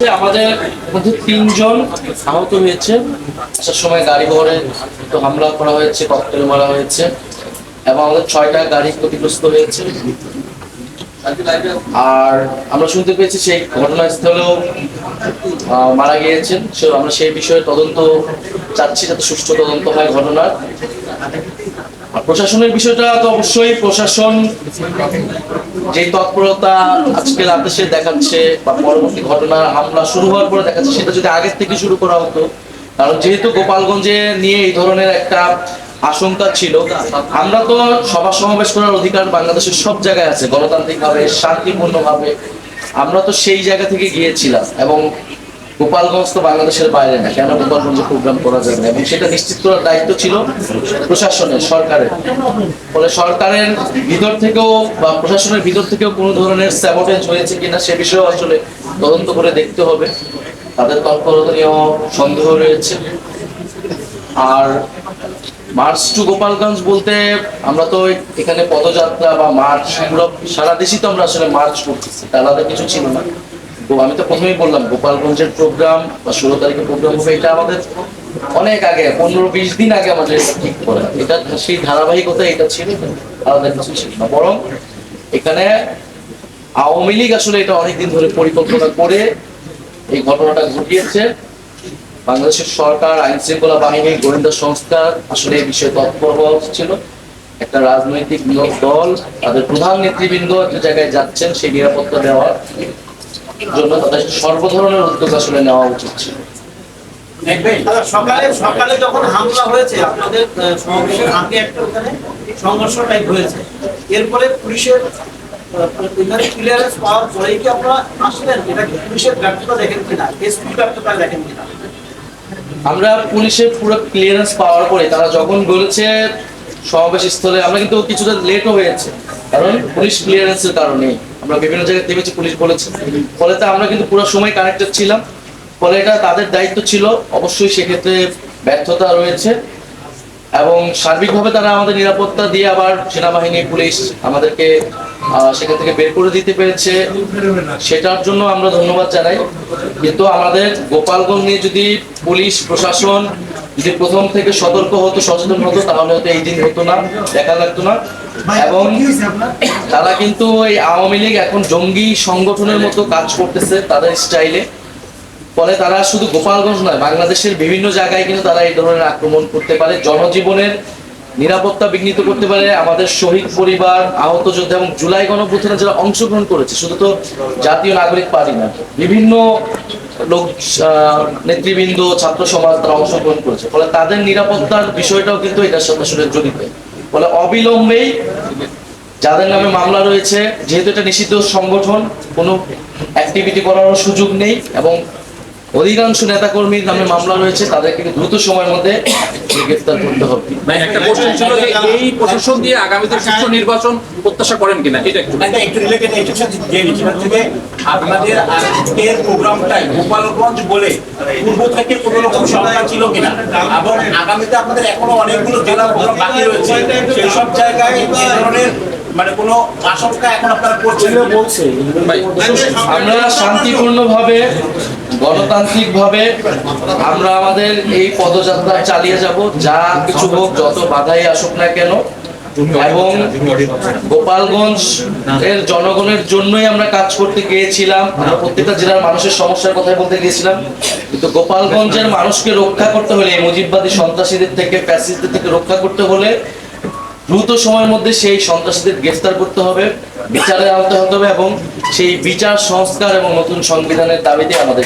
আমাদের মধ্যে তিনজন আহত হয়েছে। আসার সময় গাড়ি বহরে তো হামলা করা হয়েছে, ককটেল মারা হয়েছে এবং আমাদের ছয়টা গাড়ি ক্ষতিগ্রস্ত হয়েছে। আর আমরা শুনতে পেয়েছি সেই ঘটনাস্থলেও মারা গিয়েছেন। আমরা সেই বিষয়ে তদন্ত চাচ্ছি যাতে সুষ্ঠু তদন্ত হয় ঘটনার। আর প্রশাসনের বিষয়টা তো অবশ্যই প্রশাসন যে তৎপরতা আজকে সে দেখাচ্ছে বা পরবর্তী ঘটনা হামলা শুরু হওয়ার পরে দেখাচ্ছে, সেটা যদি আগের থেকে শুরু করা হতো, কারণ যেহেতু গোপালগঞ্জে নিয়ে এই ধরনের একটা আশঙ্কা ছিল, আমরা তো সভা সমাবেশ করার অধিকার বাংলাদেশের সব জায়গায় আছে গণতান্ত্রিক ভাবে শান্তিপূর্ণ ভাবে আমরা তো সেই জায়গা থেকে গিয়েছিলাম এবং গোপালগঞ্জ তো বাংলাদেশের বাইরে না, কেন গোপালগঞ্জে প্রোগ্রাম করা যাবে না? এবং সেটা নিশ্চিত করার দায়িত্ব ছিল প্রশাসনের, সরকারের। ফলে সরকারের ভিতর থেকেও বা প্রশাসনের ভিতর থেকেও কোনো ধরনের স্যাবোটেজ হয়েছে কিনা সে বিষয়েও আসলে তদন্ত করে দেখতে হবে। তাদের তৎপরতা নিয়েও সন্দেহ রয়েছে। আর মার্চ টু গোপালগঞ্জ বলতে আমরা তো এখানে পদযাত্রা বা মার্চ সারা দেশই তো আমরা আসলে মার্চ করতেছি আলাদা কিছু ছিল না। আমি তো প্রথমেই বললাম, গোপালগঞ্জের প্রোগ্রাম বা ষোলো তারিখে প্রোগ্রাম হবে, এটা আমাদের অনেক আগে, পনেরো বিশ দিন আগে আমাদের ঠিক করা। এটা সেই ধারাবাহিকতা, এটা ছিল আলাদা কিছু ছিল না। বরং এখানে আওয়ামী লীগ আসলে এটা অনেকদিন ধরে পরিকল্পনা করে এই ঘটনাটা ঘটিয়েছে। বাংলাদেশের সরকার আইন শৃঙ্খলা বাহিনী গোয়েন্দা সংস্থা আসলে এই বিষয়ে তৎপর হওয়া ছিল। একটা রাজনৈতিক নিয়োগ দল, তাদের প্রধান নেতৃবৃন্দ যে জায়গায় যাচ্ছেন, সেই নিরাপত্তা দেওয়ার। জন্য তাদের সর্ব ধরনের উদ্যোগ আসলে নেওয়া উচিত ছিল। সকালে সকালে যখন হামলা হয়েছে আপনাদের সমাবেশের আগে একটা ওখানে সংঘর্ষ টাইপ হয়েছে। এরপরে পুলিশের ক্লিয়ারেন্স পাওয়ার পরেই কি আপনারা আসলেন? এটা পুলিশের ব্যর্থতা দেখেন কিনা? এসপি ব্যর্থতা দেখেন কিনা? আমরা পুলিশের পুরো ক্লিয়ারেন্স পাওয়ার পরে তারা যখন বলেছে সমাবেশ স্থলে আমরা কিন্তু কিছুটা লেটও হয়েছে। কারণ পুলিশ ক্লিয়ারেন্সের কারণে আমরা বিভিন্ন জায়গায় দেখেছি, পুলিশ বলেছে। ফলে তো আমরা কিন্তু পুরো সময় কানেক্টেড ছিলাম। ফলে এটা তাদের দায়িত্ব ছিল। অবশ্যই সেক্ষেত্রে ব্যর্থতা রয়েছে। এবং সার্বিকভাবে তারা আমাদের নিরাপত্তা দিয়ে আবার সেনাবাহিনী, পুলিশ আমাদেরকে সেখান থেকে বের করে দিতে পেরেছে। সেটার জন্য আমরা ধন্যবাদ জানাই। কিন্তু আমাদের গোপালগঞ্জ নিয়ে যদি পুলিশ, প্রশাসন যদি প্রথম থেকে সতর্ক হতো সচেতন হতো তাহলে হয়তো এই দিন হতো না দেখা লাগতো না। এবং তারা কিন্তু এই আওয়ামী লীগ এখন জঙ্গি সংগঠনের মতো কাজ করতেছে তাদের স্টাইলে। ফলে তারা শুধু গোপালগঞ্জ নয় বাংলাদেশের বিভিন্ন জায়গায় কিন্তু তারা এই ধরনের আক্রমণ করতে পারে জনজীবনের নিরাপত্তা বিঘ্নিত করতে পারে। আমাদের শহীদ পরিবার আহত যোদ্ধা এবং জুলাই গণপ্রথানে যারা অংশগ্রহণ করেছে শুধু তো জাতীয় নাগরিক পার্টি না বিভিন্ন লোক নেতৃবৃন্দ, ছাত্র সমাজ তারা অংশগ্রহণ করেছে। ফলে তাদের নিরাপত্তার বিষয়টাও কিন্তু এটার সাথে আসলে জড়িত। ফলে অবিলম্বেই যাদের নামে মামলা রয়েছে, যেহেতু এটা নিষিদ্ধ সংগঠন, কোনো অ্যাক্টিভিটি করার সুযোগ নেই এবং অধিকাংশ নেতাকর্মীর নামে মামলা রয়েছে তাদেরকে দ্রুত সময়ের মধ্যে গ্রেফতার করতে হবে। ভাই, একটা কোশ্চেন ছিল যে এই প্রশাসন দিয়ে আগামীতে সুষ্ঠু নির্বাচন প্রত্যাশা করেন কিনা? এটা একটু একটু রিলেটেড একটু থেকে আপনাদের আজকের প্রোগ্রামটাই গোপালগঞ্জ বলে পূর্ব থেকে কোনো রকম সংখ্যা ছিল কিনা? এবং আগামীতে আপনাদের এখনও অনেকগুলো জেলা প্রোগ্রাম বাকি রয়েছে। সেই সব জায়গায় এই ধরনের মানে কোনো আশঙ্কা এখন আপনারা করছেন? বলছে ভাই আমরা শান্তিপূর্ণভাবে গণতান্ত্রিকভাবে আমরা আমাদের এই পদযাত্রা চালিয়ে যাব যা কিছু হোক যত বাধাই আসুক না কেন। এবং গোপালগঞ্জ এর জনগণের জন্যই আমরা কাজ করতে গিয়েছিলাম। আমরা প্রত্যেকটা জেলার মানুষের সমস্যার কথাই বলতে গিয়েছিলাম। কিন্তু গোপালগঞ্জের মানুষকে রক্ষা করতে হলে মুজিববাদী সন্ত্রাসীদের থেকে প্যাসিস্টদের থেকে রক্ষা করতে হলে দ্রুত সময়ের মধ্যে সেই সন্ত্রাসীদের গ্রেফতার করতে হবে, বিচারে আনতে হতে হবে এবং সেই বিচার, সংস্কার এবং নতুন সংবিধানের দাবিতে আমাদের